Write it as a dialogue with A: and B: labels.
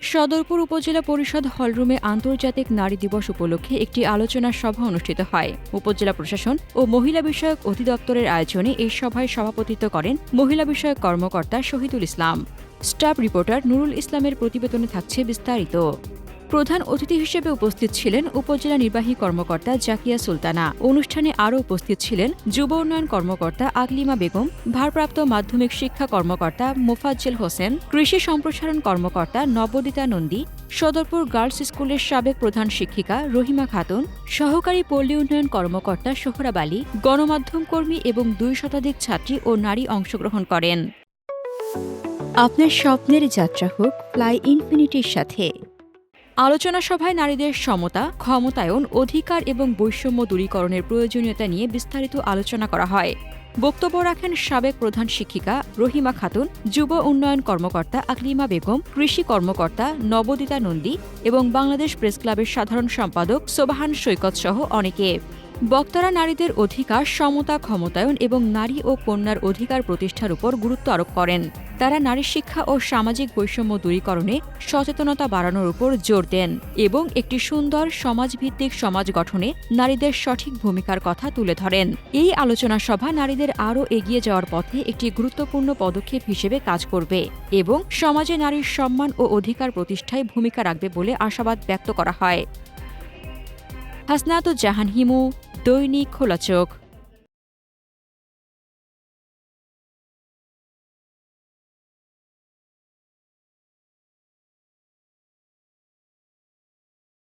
A: সদরপুর উপজেলা পরিষদ হলরুমে আন্তর্জাতিক নারী দিবস উপলক্ষে একটি আলোচনা সভা অনুষ্ঠিত হয়। উপজেলা প্রশাসন ও মহিলা বিষয়ক অধিদপ্তরের আয়োজনে এই সভায় সভাপতিত্ব করেন মহিলা বিষয়ক কর্মকর্তা শহীদুল ইসলাম। স্টাফ রিপোর্টার নুরুল ইসলামের প্রতিবেদনে থাকছে বিস্তারিত। প্রধান অতিথি হিসেবে উপস্থিত ছিলেন উপজেলা নির্বাহী কর্মকর্তা জাকিয়া সুলতানা। অনুষ্ঠানে আরও উপস্থিত ছিলেন যুব উন্নয়ন কর্মকর্তা আকলিমা বেগম, ভারপ্রাপ্ত মাধ্যমিক শিক্ষা কর্মকর্তা মোফাজ্জেল হোসেন, কৃষি সম্প্রসারণ কর্মকর্তা নবদিতা নন্দী, সদরপুর গার্লস স্কুলের সাবেক প্রধান শিক্ষিকা রহিমা খাতুন, সহকারী পল্লী উন্নয়ন কর্মকর্তা সোহরাব আলী, গণমাধ্যম কর্মী এবং দুই শতাধিক ছাত্রী ও নারী অংশগ্রহণ করেন। আপনার স্বপ্নের যাত্রা হোক, ফ্লাই ইনফিনিটির সাথে। আলোচনা সভায় নারীদের সমতা, ক্ষমতায়ন, অধিকার এবং বৈষম্য দূরীকরণের প্রয়োজনীয়তা নিয়ে বিস্তারিত আলোচনা করা হয়। বক্তব্য রাখেন সাবেক প্রধান শিক্ষিকা রহিমা খাতুন, যুব উন্নয়ন কর্মকর্তা আকলিমা বেগম, কৃষি কর্মকর্তা নবদিতা নন্দী এবং বাংলাদেশ প্রেস ক্লাবের সাধারণ সম্পাদক সোবাহান সৈকত সহ অনেকে। বক্তারা নারীদের অধিকার, সমতা, ক্ষমতায়ন এবং নারী ও কন্যার অধিকার প্রতিষ্ঠার উপর গুরুত্ব আরোপ করেন। তারা নারী শিক্ষা ও সামাজিক বৈষম্য দূরীকরণে সচেতনতা বাড়ানোর উপর জোর দেন এবং একটি সুন্দর সমাজভিত্তিক সমাজ গঠনে নারীদের সঠিক ভূমিকার কথা তুলে ধরেন। এই আলোচনা সভা নারীদের আরও এগিয়ে যাওয়ার পথে একটি গুরুত্বপূর্ণ পদক্ষেপ হিসেবে কাজ করবে এবং সমাজে নারীর সম্মান ও অধিকার প্রতিষ্ঠায় ভূমিকা রাখবে বলে আশাবাদ ব্যক্ত করা হয়। হাসনাতুজ্জাহান হিমু, দৈনিক খোলা চোখ